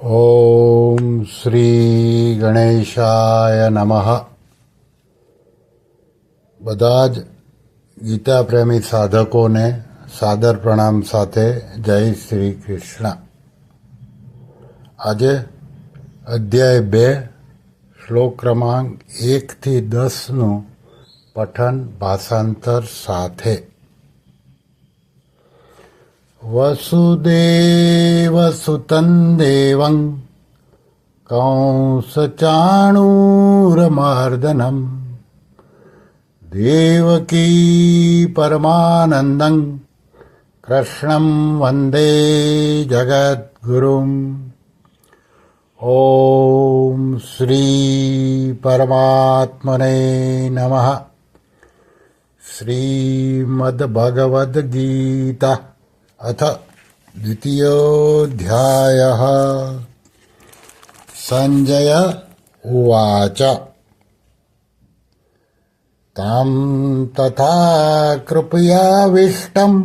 ઓમ શ્રી ગણેશાય નમઃ બધા જ ગીતા પ્રેમી સાધકોને સાદર પ્રણામ સાથે જય શ્રી કૃષ્ણ આજે અધ્યાય બે શ્લોક ક્રમાંક એકથી દસનું પઠન ભાષાંતર સાથે વસુદેવસુતન દેવં કંસચાણૂરમર્દનમ દેવકી પરમાનંદં કૃષ્ણં વંદે જગદ્ગુરુમ ઓમ શ્રી પરમાત્મને નમઃ શ્રીમદ્ભગવદ્ગીતા अथ द्वितीयोऽध्यायः सञ्जय उवाच तां तथा कृपयाविष्टम्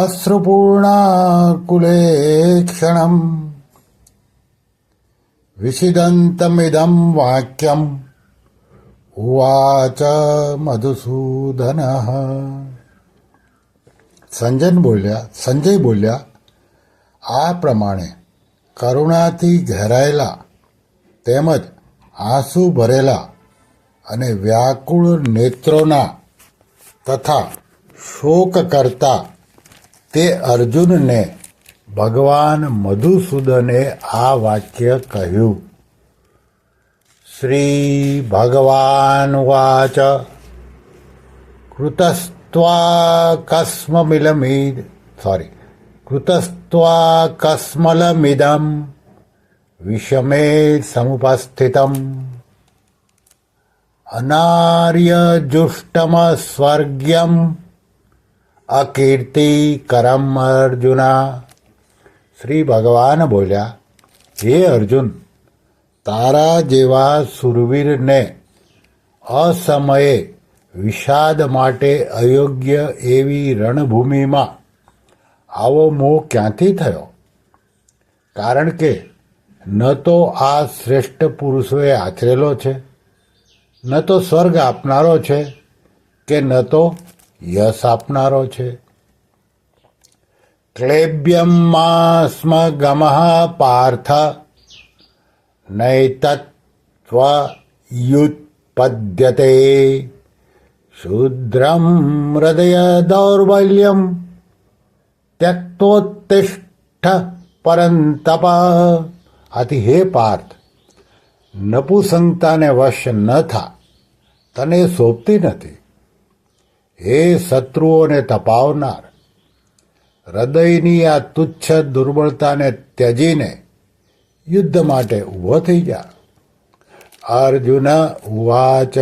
अश्रुपूर्णाकुलेक्षणम् विषिदन्तमिदं वाक्यम् उवाच मधुसूदनः સંજન બોલ્યા, સંજય બોલ્યા, આ પ્રમાણે કરુણાથી ઘેરાયેલા તેમજ આંસુ ભરેલા અને વ્યાકુળ નેત્રોના તથા શોક કરતા તે અર્જુનને ભગવાન મધુસૂદને આ વાક્ય કહ્યું. કૃતસ્ત્વા કસ્મમિલમિદ સોરી કૃતસ્ત્વા કસ્મલમિદમ વિષમે સમુપસ્થિતમ અનાર્યજુષ્ટમ સ્વર્ગ્યમ અકીર્તિ કરમ અર્જુના શ્રી ભગવાન બોલ્યા હે અર્જુન તારા જેવા સુરવીરને અસમયે વિષાદ માટે અયોગ્ય એવી રણભૂમિમાં આવો મોહ ક્યાંથી થયો? કારણ કે ન તો આ શ્રેષ્ઠ પુરુષોએ આચરેલો છે, ન તો સ્વર્ગ આપનારો છે કે ન તો યશ આપનારો છે. ક્લેબ્યમ સ્મ ગમઃ પાર્થ નૈતત્વયુત્પદ્યતે શુદ્રમ હૃદય દૌર્બલ્યમ ત્યક્તોત્તિષ્ઠ પરંતપ આથી હે પાર્થ નપુસંગતાને વશ ન થા તને સોંપતી નથી હે શત્રુઓને તપાવનાર હૃદયની આ તુચ્છ દુર્બળતાને ત્યજીને યુદ્ધ માટે ઊભો થઈ જા અર્જુન ઉવાચ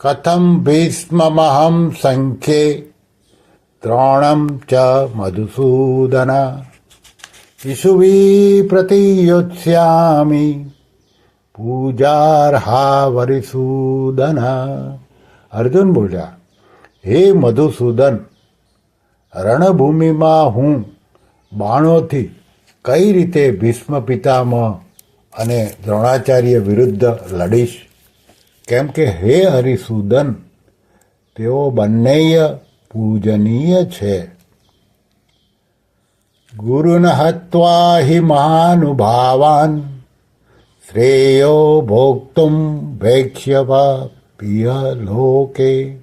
કથમ ભીષ્મમહમ સંખ્યે દ્રોણમ ચ મધુસૂદન ઈશુવી પ્રતિયોત્સ્યામી પૂજાર્હા વરિસૂદન અર્જુન બોલ્યા હે મધુસૂદન રણભૂમિમાં હું બાણોથી કઈ રીતે ભીષ્મ પિતામહ અને દ્રોણાચાર્ય વિરુદ્ધ લડીશ કેમ કે હે હરિસૂદન, તેઓ બંનેય પૂજનીય છે. ગુરુન હત્વા હિ મહાનુભાવાન શ્રેયો ભોક્તુમ ભેક્ષ્યવા પિય લોકે.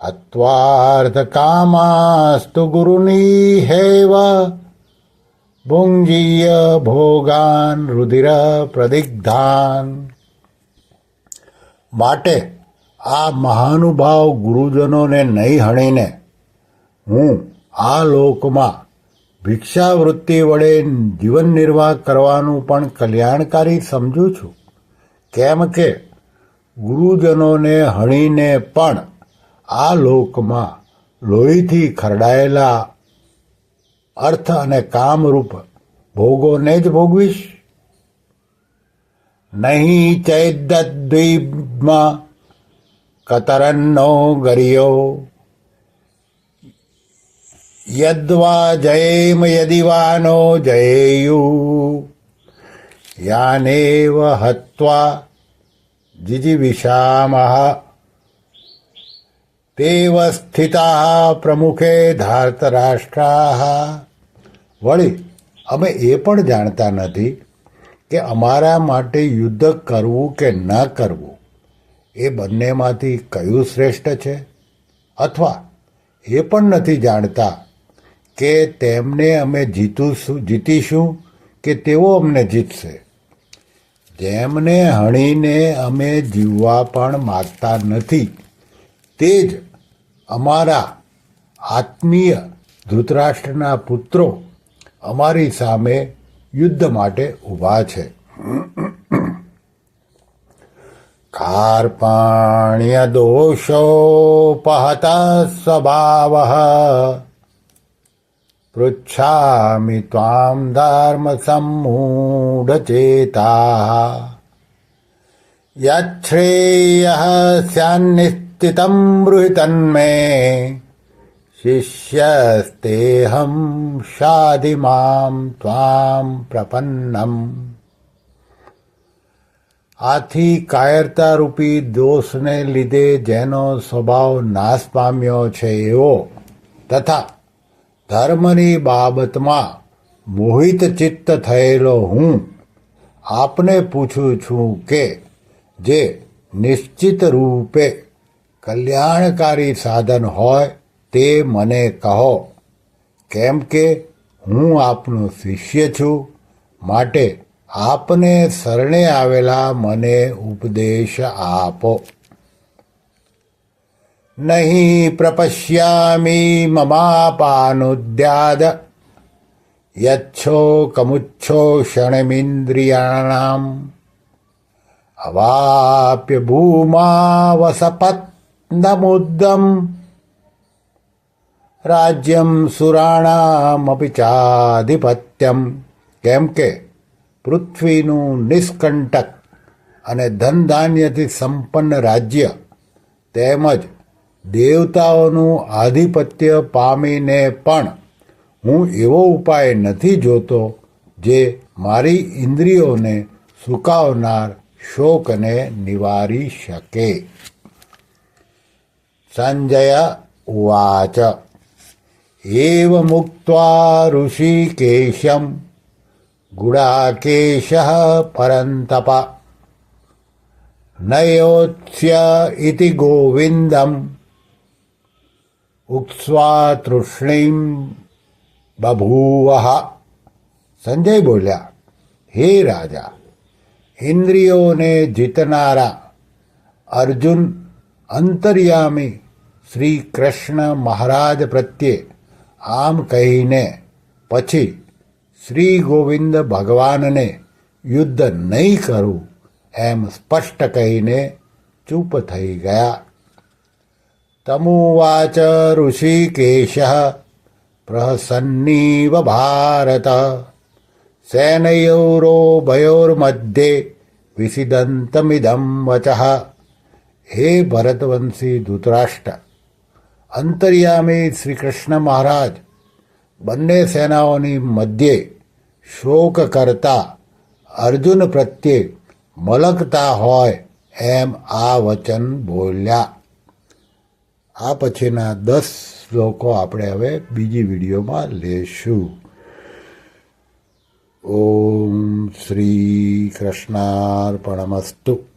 અત્વાર્થકામાસ્તુ ગુરુની હેવ ભુંજીય ભોગાન રુધિર પ્રદિગ્ધાન. માટે આ મહાનુભાવ ગુરુજનોને નહીં હણીને હું આ લોકમાં ભિક્ષાવૃત્તિ વડે જીવન નિર્વાહ કરવાનું પણ કલ્યાણકારી સમજું છું. કેમ કે ગુરુજનોને હણીને પણ આ લોકમાં લોહીથી ખરડાયેલા અર્થ અને કામરૂપ ભોગોને જ ભોગવીશ. નહીં ચૈદ્દીપમાં કતરન્નો ગરિયો યદ્વા જયેમ યદિવાનો જયેયુ યાનેવ હત્વા જીજીવિષામઃ તેવ સ્થિતા પ્રમુખે ધાર્તરાષ્ટ્રાઃ વળી અમે એ પણ જાણતા નથી કે અમારા માટે યુદ્ધ કરવું કે ન કરવું, એ બંનેમાંથી કયું શ્રેષ્ઠ છે? અથવા એ પણ નથી જાણતા કે તેમને અમે જીતુશું જીતીશું કે તેઓ અમને જીતશે? જેમને હણીને અમે જીવવા પણ માગતા નથી, તે જ અમારા આત્મીય ધૃતરાષ્ટ્રના પુત્રો અમારી સામે યુદ્ધ માટે ઊભા છે. કાર્પાણ્યદોષોપહત સ્વભાવ. પૃચ્છામિ ત્વામ ધર્મ સંમૂઢચેતા. યચ્છ્રેય સ્યાન્નિસ્થિતમ બૃહિતન્મે शिष्यस्तेऽहं शाधि मां त्वां પ્રપન્નમ આથી કાયરતા રૂપી દોષને લીધે જેનો સ્વભાવ નાશ પામ્યો છે એવો તથા ધર્મની બાબતમાં મોહિત ચિત્ત થયેલો હું આપને પૂછું છું કે જે નિશ્ચિત રૂપે કલ્યાણકારી સાધન હોય તે મને કહો, કેમ કે હું આપનો શિષ્ય છું, માટે આપને શરણે આવેલા મને ઉપદેશ આપો. નહીં પ્રપશ્યામી મમાપાનુદ્યાદ યચ્છોકમુચ્છોષણમિન્દ્રિયાણામ અવાપ્ય ભૂમાવસપત્નમુદ્દમ રાજ્યમ સુરાણામપી ચાધિપત્યમ કેમ કે પૃથ્વીનું નિષ્કંટક અને ધન ધાન્યથી સંપન્ન રાજ્ય તેમજ દેવતાઓનું આધિપત્ય પામીને પણ હું એવો ઉપાય નથી જોતો જે મારી ઇન્દ્રિયોને સુકાવનાર શોકને નિવારી શકે. સંજય ઉવાચ એવ मुक्त्वा ઋષિકેશમ गुडाकेशः પરन्तપ નયોત્સ્ય ઇતિ ગોવિંદમ ઉક્સ્વા તૃષ્ણીમ બભૂવઃ સંજય બોલ્યા હે રાજા ઇન્દ્રિયોને જીતનારા અર્જુન અંતર્યામી શ્રી કૃષ્ણ મહારાજ પ્રત્યે આમ કહીને પછી શ્રી ગોવિંદ ભગવાનને યુદ્ધ નહીં કરું એમ સ્પષ્ટ કહીને ચૂપ થઈ ગયા. તમુવાચ ઋષિકેશ પ્રસન્નીવ ભારત. સેનયોરોભયોર્મધ્યે વિસિદંતમિદમ વચ. હે ભરતવંશી ધૃતરાષ્ટ્ર અંતર્યામી શ્રી કૃષ્ણ મહારાજ બંને સેનાઓની મધ્યે શોક કરતા અર્જુન પ્રત્યે મલકતા હોય એમ આ વચન બોલ્યા. આ પછીના દસ શ્લોકો આપણે હવે બીજી વિડીયોમાં લેશું. ઓમ શ્રી કૃષ્ણાર્પણમસ્તુ.